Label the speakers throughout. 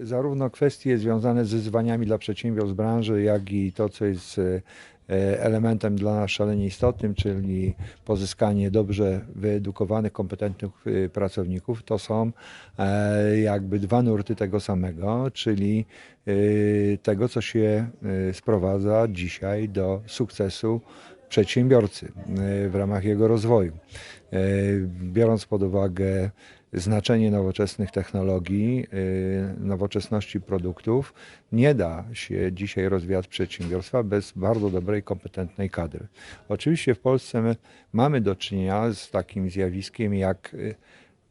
Speaker 1: Zarówno kwestie związane z wyzwaniami dla przedsiębiorstw branży, jak i to, co jest e, elementem dla nas szalenie istotnym, czyli pozyskanie dobrze wyedukowanych, kompetentnych e, pracowników, to są e, jakby dwa nurty tego samego, czyli tego, co się sprowadza dzisiaj do sukcesu przedsiębiorcy w ramach jego rozwoju. Biorąc pod uwagę znaczenie nowoczesnych technologii, e, nowoczesności produktów, nie da się dzisiaj rozwijać przedsiębiorstwa bez bardzo dobrej, kompetentnej kadry. Oczywiście w Polsce my mamy do czynienia z takim zjawiskiem jak e,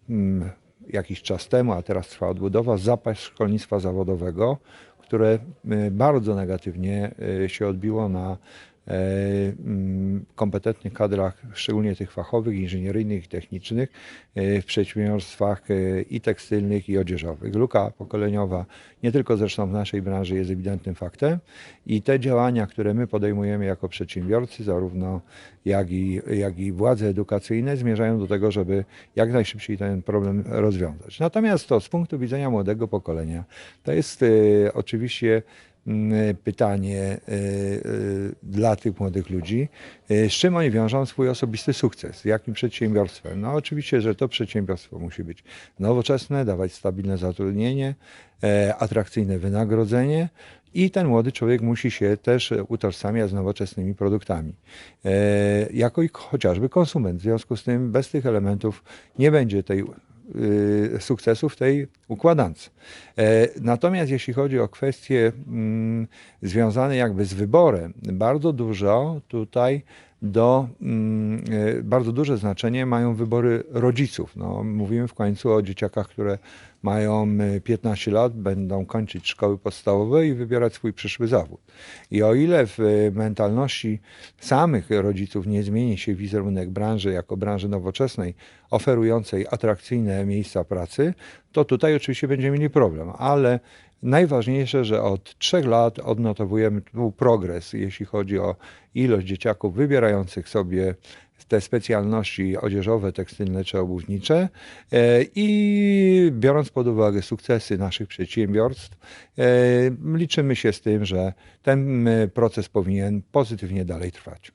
Speaker 1: mm, jakiś czas temu, a teraz trwa odbudowa, zapaść szkolnictwa zawodowego, które e, bardzo negatywnie się odbiło na kompetentnych kadrach, szczególnie tych fachowych, inżynieryjnych i technicznych e, w przedsiębiorstwach e, i tekstylnych, i odzieżowych. Luka pokoleniowa, nie tylko zresztą w naszej branży, jest ewidentnym faktem i te działania, które my podejmujemy jako przedsiębiorcy, zarówno jak i, jak i władze edukacyjne, zmierzają do tego, żeby jak najszybciej ten problem rozwiązać. Natomiast to z punktu widzenia młodego pokolenia, to jest e, oczywiście mm, pytanie e, e, dla tych młodych ludzi, e, z czym oni wiążą swój osobisty sukces, jakim przedsiębiorstwem. No oczywiście, że to przedsiębiorstwo musi być nowoczesne, dawać stabilne zatrudnienie, atrakcyjne wynagrodzenie i ten młody człowiek musi się też utożsamiać z nowoczesnymi produktami. Jako chociażby konsument. W związku z tym bez tych elementów nie będzie tej sukcesu w tej układance. E, Natomiast jeśli chodzi o kwestie mm, związane jakby z wyborem, bardzo dużo tutaj do, mm, e, bardzo duże znaczenie mają wybory rodziców. No, mówimy w końcu o dzieciakach, które mają e, 15 lat, będą kończyć szkoły podstawowe i wybierać swój przyszły zawód. I o ile w e, mentalności samych rodziców nie zmieni się wizerunek branży jako branży nowoczesnej, oferującej atrakcyjne miejsca pracy, to tutaj oczywiście będziemy mieli problem, ale Najważniejsze, że od trzech lat odnotowujemy tu progres, jeśli chodzi o ilość dzieciaków wybierających sobie te specjalności odzieżowe, tekstylne czy obuwnicze e, i biorąc pod uwagę sukcesy naszych przedsiębiorstw, e, liczymy się z tym, że ten e, proces powinien pozytywnie dalej trwać.